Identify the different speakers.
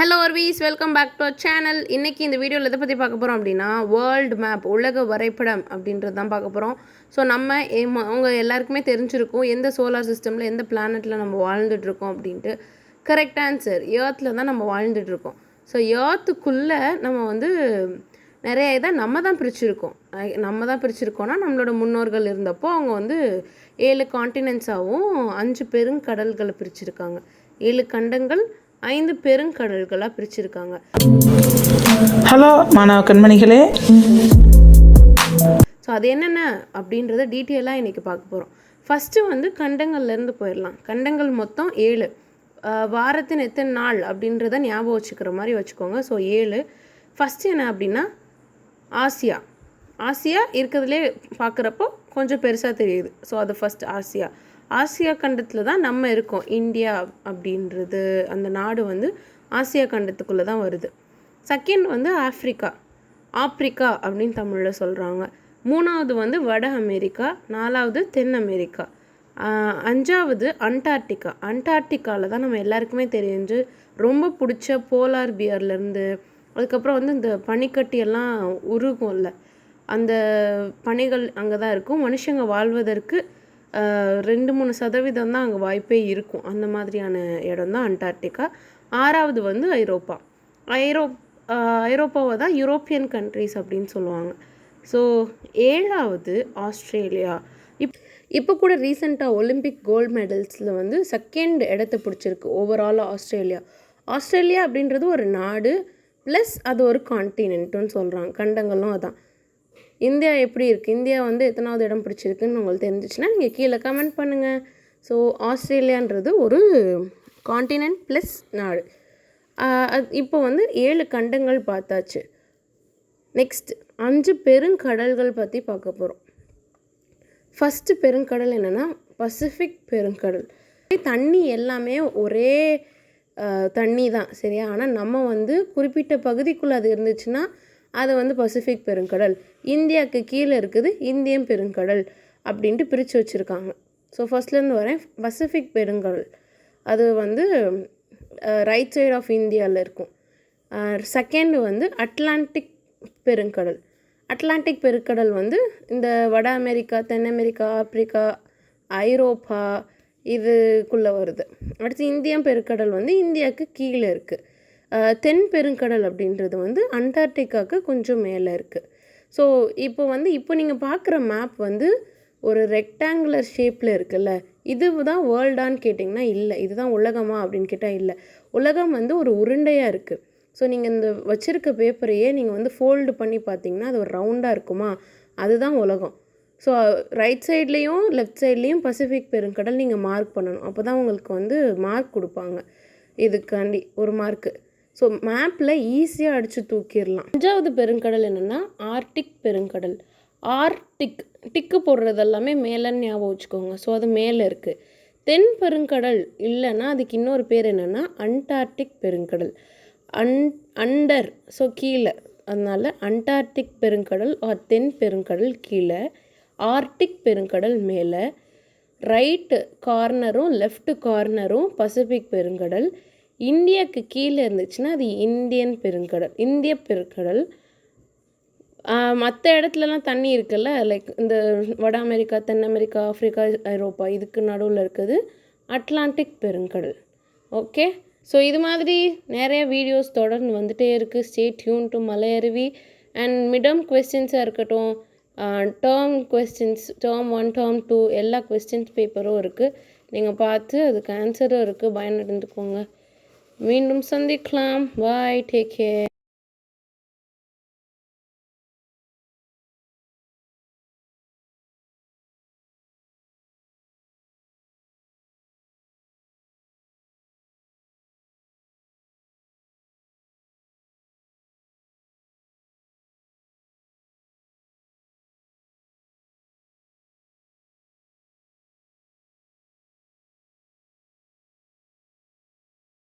Speaker 1: Hello ஒர்வீஸ் welcome back to channel இன்றைக்கி இந்த வீடியோவில் எதை பற்றி பார்க்க போகிறோம் அப்படின்னா வேர்ல்டு மேப் உலக வரைபடம் அப்படின்றது தான் பார்க்க போகிறோம் ஸோ நம்ம அவங்க எல்லாருக்குமே தெரிஞ்சிருக்கும் எந்த சோலார் சிஸ்டமில் எந்த பிளானட்டில் நம்ம வாழ்ந்துட்டுருக்கோம் அப்படின்ட்டு. கரெக்ட் ஆன்சர் ஏர்த்தில் தான் நம்ம வாழ்ந்துட்டுருக்கோம் ஸோ ஏர்த்துக்குள்ளே நம்ம வந்து நிறைய இதை நம்ம தான் பிரிச்சுருக்கோம். நம்ம தான் பிரிச்சுருக்கோம்னா நம்மளோட முன்னோர்கள் இருந்தப்போ அவங்க வந்து ஏழு காண்டினென்ட்ஸாகவும் அஞ்சு பெருங்கடல்களை பிரிச்சுருக்காங்க. ஏழு கண்டங்கள் ஐந்து பெருங்கடல்களாக பிரிச்சிருக்காங்க.
Speaker 2: ஹலோ மாணவ கண்மணிகளே.
Speaker 1: ஸோ அது என்னென்ன அப்படின்றத டீட்டெயிலாக இன்றைக்கி பார்க்க போகிறோம் ஃபஸ்ட்டு வந்து கண்டங்கள்லேருந்து போயிடலாம். கண்டங்கள் மொத்தம் ஏழு. வாரத்தின் எத்தனை நாள் அப்படின்றத ஞாபகம் வச்சுக்கிற மாதிரி வச்சுக்கோங்க. ஸோ ஏழு. ஃபஸ்ட்டு என்ன அப்படின்னா ஆசியா. ஆசியா இருக்கிறதுலே பார்க்குறப்போ கொஞ்சம் பெருசாக தெரியுது. ஸோ அது ஃபஸ்ட் ஆசியா. ஆசியா கண்டத்தில் தான் நம்ம இருக்கோம். இந்தியா அப்படின்றது அந்த நாடு வந்து ஆசியா கண்டத்துக்குள்ளே தான் வருது. செகண்ட் வந்து ஆஃப்ரிக்கா ஆப்ரிக்கா அப்படின்னு தமிழில் சொல்கிறாங்க மூணாவது வந்து வட அமெரிக்கா. நாலாவது தென் அமெரிக்கா. அஞ்சாவது அண்டார்டிகா. அண்டார்டிகாவில் தான் நம்ம எல்லாருக்குமே தெரிஞ்சு ரொம்ப பிடிச்ச போலார் பியர்லேருந்து அதுக்கப்புறம் வந்து இந்த பனிக்கட்டியெல்லாம் உருகும்ல. அந்த பனைகள் அங்கே தான் இருக்கும். மனுஷங்க வாழ்வதற்கு ரெண்டு மூணு சதவீதம் தான் அங்கே வாய்ப்பே இருக்கும். அந்த மாதிரியான இடம் தான் அண்டார்டிகா. ஆறாவது வந்து ஐரோப்பா. ஐரோப் ஐரோப்பாவை தான் யூரோப்பியன் கண்ட்ரீஸ் அப்படின்னு சொல்லுவாங்க. ஸோ ஏழாவது ஆஸ்திரேலியா. இப் இப்போ கூட ரீசெண்டாக ஒலிம்பிக் கோல்டு மெடல்ஸில் வந்து செகண்ட் இடத்த பிடிச்சிருக்கு ஓவராலாக ஆஸ்திரேலியா. ஆஸ்திரேலியா அப்படின்றது ஒரு நாடு ப்ளஸ் அது ஒரு கான்டினென்ட்டுன்னு சொல்கிறாங்க கண்டங்களும் அதான். இந்தியா எப்படி இருக்குது இந்தியா வந்து எத்தனாவது இடம் பிடிச்சிருக்குன்னு உங்களுக்கு தெரிஞ்சிச்சுன்னா நீங்கள் கீழே கமெண்ட் பண்ணுங்கள் ஸோ ஆஸ்திரேலியான்றது ஒரு காண்டினென்ட் ப்ளஸ் நாடு. அது- இப்போ வந்து ஏழு கண்டங்கள் பார்த்தாச்சு. நெக்ஸ்ட் அஞ்சு பெருங்கடல்கள் பற்றி பார்க்க போகிறோம் ஃபஸ்ட்டு பெருங்கடல் என்னென்னா பசிஃபிக் பெருங்கடல். தண்ணி எல்லாமே ஒரே தண்ணி தான் சரியா? ஆனால் நம்ம வந்து குறிப்பிட்ட பகுதிக்குள்ளே அது இருந்துச்சுன்னா அது வந்து பசிபிக் பெருங்கடல். இந்தியாவுக்கு கீழே இருக்குது இந்தியன் பெருங்கடல் அப்படின்ட்டு பிரித்து வச்சுருக்காங்க. ஸோ ஃபஸ்ட்லேருந்து வரேன். பசிபிக் பெருங்கடல். அது வந்து ரைட் சைடு ஆஃப் இந்தியாவில் இருக்கும். செகண்ட் வந்து அட்லாண்டிக் பெருங்கடல். அட்லாண்டிக் பெருங்கடல் வந்து இந்த வட அமெரிக்கா தென் அமெரிக்கா ஆப்பிரிக்கா ஐரோப்பா இதுக்குள்ளே வருது. அடுத்து இந்தியன் பெருக்கடல் வந்து இந்தியாவுக்கு கீழே இருக்குது தென் பெருங்கடல் அப்படின்றது வந்து அண்டார்டிகாவுக்கு கொஞ்சம் மேலே இருக்குது ஸோ இப்போ வந்து இப்போ நீங்கள் பார்க்குற மேப் வந்து ஒரு ரெக்டாங்குலர் ஷேப்பில் இருக்குல்ல இது தான் வேர்ல்டான்னு கேட்டிங்கன்னா இல்லை இதுதான் உலகமா அப்படின்னு கேட்டால் இல்லை. உலகம் வந்து ஒரு உருண்டையாக இருக்குது ஸோ நீங்கள் இந்த வச்சுருக்க பேப்பரையே நீங்கள் வந்து ஃபோல்டு பண்ணி பார்த்தீங்கன்னா அது ஒரு ரவுண்டாக இருக்குமா? அதுதான் உலகம். ஸோ ரைட் சைட்லேயும் லெஃப்ட் சைட்லேயும் பசிஃபிக் பெருங்கடல் நீங்கள் மார்க் பண்ணணும். அப்போ தான் உங்களுக்கு வந்து மார்க் கொடுப்பாங்க. இதுக்காண்டி ஒரு மார்க்கு ஸோ மேப்பில் ஈஸியாக அடித்து தூக்கிடலாம். அஞ்சாவது பெருங்கடல் என்னென்னா ஆர்டிக் பெருங்கடல். ஆர்டிக் டிக்கு போடுறது எல்லாமே மேலேன்னு ஞாபகம் வச்சுக்கோங்க. ஸோ அது மேலே இருக்குது தென் பெருங்கடல் இல்லைன்னா அதுக்கு இன்னொரு பேர் என்னென்னா அண்டார்டிக் பெருங்கடல். அன் அண்டர் ஸோ கீழே. அதனால் அண்டார்டிக் பெருங்கடல் ஆர் தென் பெருங்கடல் கீழே. ஆர்டிக் பெருங்கடல் மேலே. ரைட்டு கார்னரும் லெஃப்ட் கார்னரும் பசிபிக் பெருங்கடல். இந்தியாவுக்கு கீழே இருந்துச்சுன்னா அது இந்தியன் பெருங்கடல் இந்திய பெருங்கடல். மற்ற இடத்துலலாம் தண்ணி இருக்குல்ல? லைக் இந்த வட அமெரிக்கா தென் அமெரிக்கா ஆஃப்ரிக்கா ஐரோப்பா இதுக்கு நடுவில் இருக்குது அட்லாண்டிக் பெருங்கடல். ஓகே? ஸோ இது மாதிரி நிறைய வீடியோஸ் தொடர்ந்து வந்துகிட்டே இருக்குது stay tune to Malaiaruvi. And midterm கொஸ்டின்ஸாக இருக்கட்டும் term questions term one term two எல்லா கொஸ்டின்ஸ் பேப்பரும் இருக்குது நீங்கள் பார்த்து அதுக்கு ஆன்சரும் இருக்குது பயனடைந்துக்கோங்க. மீண்டும் சந்திக்கலாம் பாய் டேக் கேர்